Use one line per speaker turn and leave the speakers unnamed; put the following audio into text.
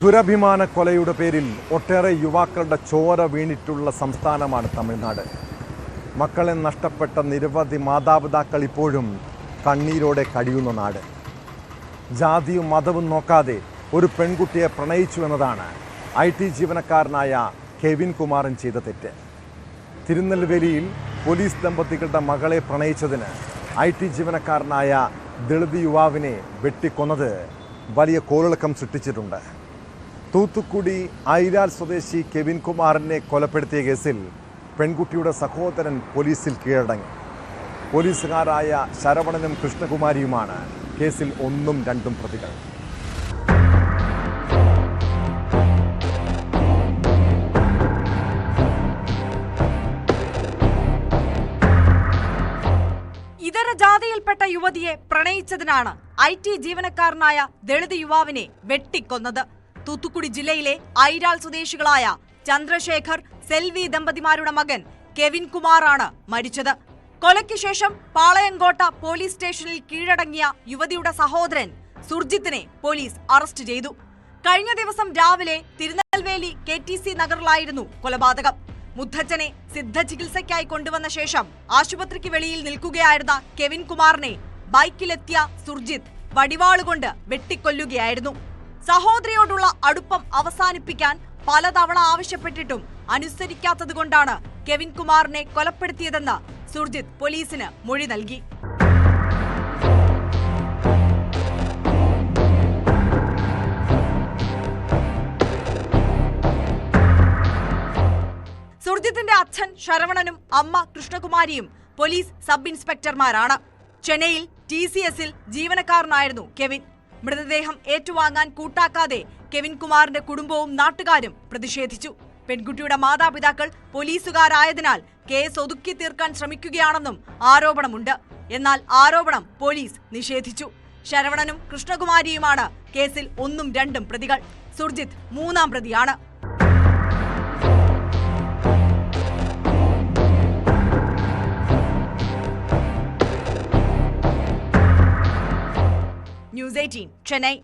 ദുരഭിമാന കൊലയുടെ പേരിൽ ഒട്ടേറെ യുവാക്കളുടെ ചോര വീണിട്ടുള്ള സംസ്ഥാനമാണ് തമിഴ്നാട്. മക്കളെ നഷ്ടപ്പെട്ട നിരവധി മാതാപിതാക്കൾ ഇപ്പോഴും കണ്ണീരോടെ കഴിയുന്ന നാട്. ജാതിയും മതവും നോക്കാതെ ഒരു പെൺകുട്ടിയെ പ്രണയിച്ചു എന്നതാണ് ഐ ടി ജീവനക്കാരനായ കെവിൻ കുമാരൻ ചെയ്ത തെറ്റ്. തിരുനെൽവേലിയിൽ പോലീസ് ദമ്പതികളുടെ മകളെ പ്രണയിച്ചതിന് ഐ ടി ജീവനക്കാരനായ ദളിത് യുവാവിനെ വെട്ടിക്കൊന്നത് വലിയ കോളിളക്കം സൃഷ്ടിച്ചിട്ടുണ്ട്. തൂത്തുക്കുടി ഐരാൽ സ്വദേശി കെവിൻ കുമാറിനെ കൊലപ്പെടുത്തിയ കേസിൽ പെൺകുട്ടിയുടെ സഹോദരൻ പോലീസിൽ കീഴടങ്ങി. പോലീസുകാരായ ശരവണനും കൃഷ്ണകുമാരിയുമാണ് കേസിൽ ഒന്നും രണ്ടും പ്രതികൾ.
ജാതിയിൽപ്പെട്ട യുവതിയെ പ്രണയിച്ചതിനാണ് ഐ ടി ജീവനക്കാരനായ ദളിത് യുവാവിനെ വെട്ടിക്കൊന്നത്. തൂത്തുക്കുടി ജില്ലയിലെ ഐരാൾ സ്വദേശികളായ ചന്ദ്രശേഖർ സെൽവി ദമ്പതിമാരുടെ മകൻ കെവിൻ കുമാറാണ് മരിച്ചത്. കൊലയ്ക്ക് ശേഷം പാളയങ്കോട്ട പോലീസ് സ്റ്റേഷനിൽ കീഴടങ്ങിയ യുവതിയുടെ സഹോദരൻ സുർജിത്തിനെ പോലീസ് അറസ്റ്റ് ചെയ്തു. കഴിഞ്ഞ ദിവസം രാവിലെ തിരുനെൽവേലി കെ ടി സി നഗറിലായിരുന്നു കൊലപാതകം. മുദ്ധച്ചനെ സിദ്ധ ചികിത്സയ്ക്കായി കൊണ്ടുവന്ന ശേഷം ആശുപത്രിക്ക് വെളിയിൽ നിൽക്കുകയായിരുന്ന കെവിൻ കുമാറിനെ ബൈക്കിലെത്തിയ സുർജിത്ത് വടിവാളുകൊണ്ട് വെട്ടിക്കൊല്ലുകയായിരുന്നു. സഹോദരിയോടുള്ള അടുപ്പം അവസാനിപ്പിക്കാൻ പലതവണ ആവശ്യപ്പെട്ടിട്ടും അനുസരിക്കാത്തതുകൊണ്ടാണ് കെവിൻ കുമാറിനെ കൊലപ്പെടുത്തിയതെന്ന് സുർജിത് പോലീസിന് മൊഴി നൽകി. സുർജിത്തിന്റെ അച്ഛൻ ശരവണനും അമ്മ കൃഷ്ണകുമാരിയും പോലീസ് സബ് ഇൻസ്പെക്ടർമാരാണ്. ചെന്നൈയിൽ ടി സി എസിൽ ജീവനക്കാരനായിരുന്നു കെവിൻ. മൃതദേഹം ഏറ്റുവാങ്ങാൻ കൂട്ടാക്കാതെ കെവിൻ കുമാറിന്റെ കുടുംബവും നാട്ടുകാരും പ്രതിഷേധിച്ചു. പെൺകുട്ടിയുടെ മാതാപിതാക്കൾ പോലീസുകാരായതിനാൽ കേസ് ഒതുക്കി തീർക്കാൻ ശ്രമിക്കുകയാണെന്നും ആരോപണമുണ്ട്. എന്നാൽ ആരോപണം പോലീസ് നിഷേധിച്ചു. ശരവണനും കൃഷ്ണകുമാരിയുമാണ് കേസിൽ ഒന്നും രണ്ടും പ്രതികൾ. സുർജിത്ത് മൂന്നാം പ്രതിയാണ്. News 18, Chennai.